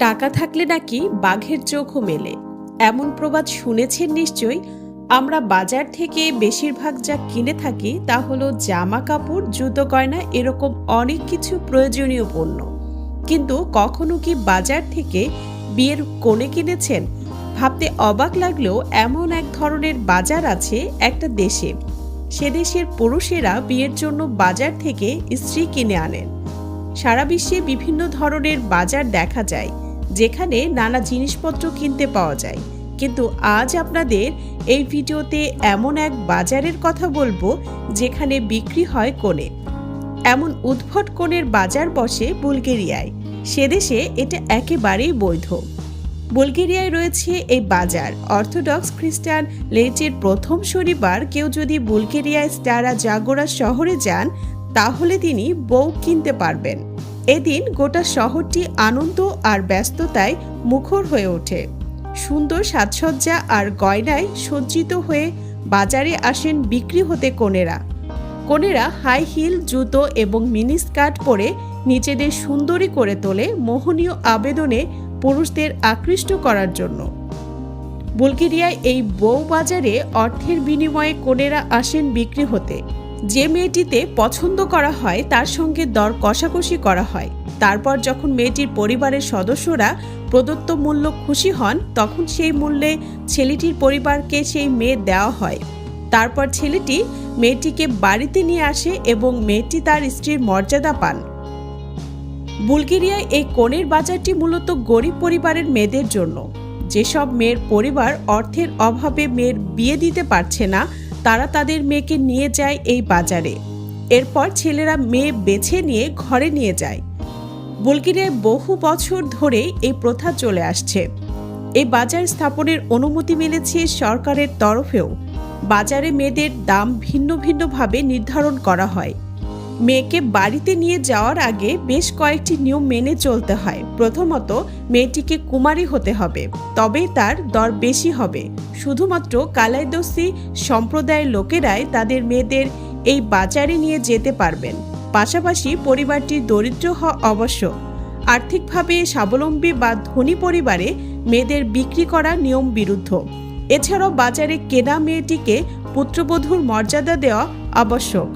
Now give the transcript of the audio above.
টাকা থাকলে নাকি বাঘের চোখও মেলে। এমন প্রবাদ শুনেছেন নিশ্চয়ই? আমরা বাজার থেকে বেশিরভাগ যা কিনে থাকি তা হলো জামা কাপড়, জুতো গয়না, এরকম অনেক কিছু প্রয়োজনীয় পণ্য। কিন্তু কখনো কি বাজার থেকে বিয়ের কোণে কিনেছেন? ভাবতে অবাক লাগলেও এমন এক ধরনের বাজার আছে একটা দেশে। সে দেশের পুরুষেরা বিয়ের জন্য বাজার থেকে স্ত্রী কিনে আনেন। সারা বিশ্বে বিভিন্ন ধরনের বাজার দেখা যায়। যেখানে নানা জিনিসপত্র কিনতে পাওয়া যায়। কিন্তু আজ আপনাদের এই ভিডিওতে এমন এক বাজারের কথা বলব, যেখানে বিক্রি হয় কোণে। এমন উদ্ভট কোণের বাজার বসে বুলগেরিয়ায়। সে দেশে এটা একেবারেই বৈধ। বুলগেরিয়ায় রয়েছে এই বাজার। অর্থোডক্স খ্রিস্টান লেচের প্রথম শনিবার কেউ যদি বুলগেরিয়ায় স্টারা জাগোরা শহরে যান, তাহলে তিনি বউ কিনতে পারবেন। এদিন গোটা শহরটি আনন্দ আর ব্যস্ততায় মুখর হয়ে ওঠে। সুন্দর সাজসজ্জা আর গয়নায় সজ্জিত হয়ে বাজারে আসেন বিক্রি হতে কোনেরা। কোনেরা হাই হিল, জুতো এবং মিনি স্কার্ট পরে নিজেদের সুন্দরী করে তোলে মোহনীয় আবেদনে পুরুষদের আকৃষ্ট করার জন্য। বুলগেরিয়ায় এই বউ বাজারে অর্থের বিনিময়ে কোনেরা আসেন বিক্রি হতে। যে মেয়েটিতে পছন্দ করা হয়, তার সঙ্গে দর কষাকষি করা হয়। তারপর যখন মেয়েটির পরিবারের সদস্যরা প্রদত্ত মূল্য খুশি হন, তখন সেই মূল্যে ছেলেটির পরিবারকে সেই মেয়ে দেওয়া হয়। তারপর ছেলেটি মেয়েটিকে বাড়িতে নিয়ে আসে এবং মেয়েটি তার স্ত্রীর মর্যাদা পান। বুলগেরিয়ায় এই কনের বাজারটি মূলত গরিব পরিবারের মেয়েদের জন্য। যেসব মেয়ের পরিবার অর্থের অভাবে মেয়ের বিয়ে দিতে পারছে না তারা তাদের মেয়েকে নিয়ে যায় এই বাজারে। এরপর ছেলেরা মেয়ে বেছে নিয়ে ঘরে নিয়ে যায়। বুলগেরিয়ায় বহু বছর ধরে এই প্রথা চলে আসছে। এই বাজার স্থাপনের অনুমতি মিলেছে সরকারের তরফেও। বাজারে মেয়েদের দাম ভিন্ন ভিন্নভাবে নির্ধারণ করা হয়। মেয়েকে বাড়িতে নিয়ে যাওয়ার আগে বেশ কয়েকটি নিয়ম মেনে চলতে হয়। প্রথমত, মেয়েটিকে কুমারী হতে হবে, তবেই তার দর বেশি হবে। শুধুমাত্র কালাইদসি সম্প্রদায়ের লোকেরাই তাদের মেয়েদের এই বাজারে নিয়ে যেতে পারবেন। পাশাপাশি পরিবারটি দরিদ্র হওয়া আবশ্যক আর্থিকভাবে স্বাবলম্বী বা ধনী পরিবারে মেয়েদের বিক্রি করা নিয়ম বিরুদ্ধ। এছাড়াও বাজারে কেনা মেয়েটিকে পুত্রবধূর মর্যাদা দেওয়া আবশ্যক।